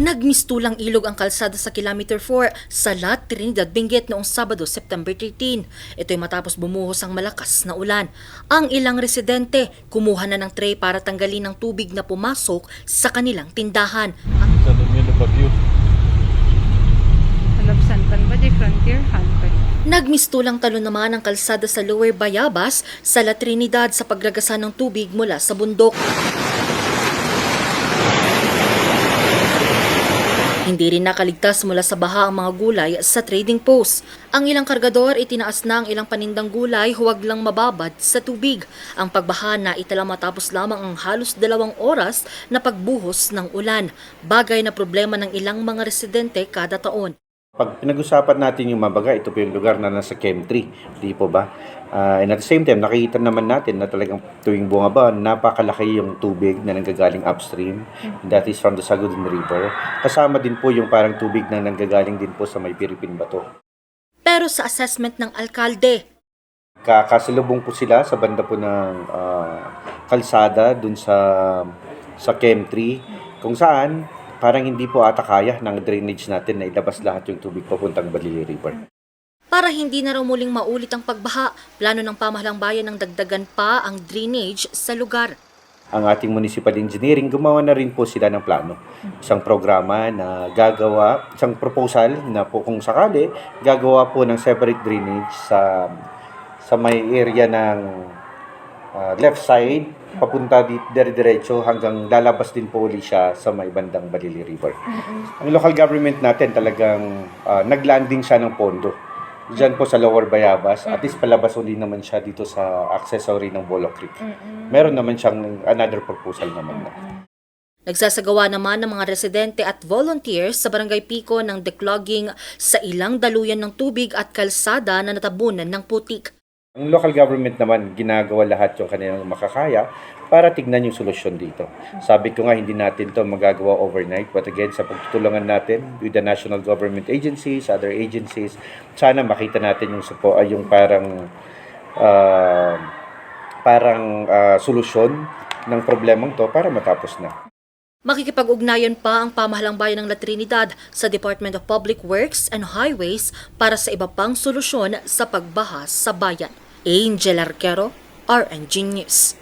Nagmistulang ilog ang kalsada sa Kilometer 4 sa La Trinidad, Benguet noong Sabado, September 13. Ito'y matapos bumuhos ang malakas na ulan. Ang ilang residente kumuha na ng tray para tanggalin ang tubig na pumasok sa kanilang tindahan. Sa ba di frontier? Nagmistulang talo naman ang kalsada sa Lower Bayabas sa La Trinidad sa pagragasan ng tubig mula sa bundok. Hindi rin nakaligtas mula sa baha ang mga gulay sa trading post. Ang ilang kargador itinaas na ang ilang panindang gulay huwag lang mababad sa tubig. Ang pagbaha na itala matapos lamang ang halos dalawang oras na pagbuhos ng ulan. Bagay na problema ng ilang mga residente kada taon. Pag pinag-usapan natin yung mabaga, ito po yung lugar na nasa Chem 3, di po ba? Ah, and at the same time, nakikita naman natin na talagang tuwing bumaba, napakalaki yung tubig na nanggagaling upstream. That is from the Sagudin River. Kasama din po yung parang tubig na nanggagaling din po sa may Piripin Bato. Pero sa assessment ng alkalde, Kakasalubong po sila sa banda po ng ah, kalsada dun sa sa Chem 3 kung saan parang hindi po ata kaya ng drainage natin na ilabas lahat yung tubig papuntang Balili River. para hindi na raw muling maulit ang pagbaha, plano ng pamahalang bayan ng dagdagan pa ang drainage sa lugar. ang ating municipal engineering, gumawa na rin po sila ng plano. Isang programa na gagawa, isang proposal na po kung sakali, gagawa po ng separate drainage sa sa may area ng ah, left side, papunta di dire-diretso hanggang lalabas din po uli siya sa may bandang Balili River. Ang local government natin talagang ah, naglanding siya ng pondo. Diyan po sa Lower Bayabas, at least palabas uli naman siya dito sa accessory ng Bolo Creek. Meron naman siyang another proposal naman na. Nagsasagawa naman ng mga residente at volunteers sa Barangay Pico ng declogging sa ilang daluyan ng tubig at kalsada na natabunan ng putik. Ang local government naman ginagawa lahat yung kanilang makakaya para tignan yung solusyon dito. Sabi ko nga hindi natin to magagawa overnight but again sa pagtutulungan natin with the national government agencies, other agencies, sana makita natin yung support, ah, yung parang ah, parang ah, solusyon ng problemang to para matapos na. Makikipag-ugnayan pa ang pamahalang bayan ng La Trinidad sa Department of Public Works and Highways para sa iba pang solusyon sa pagbaha sa bayan. Angel Arquero, RNG News.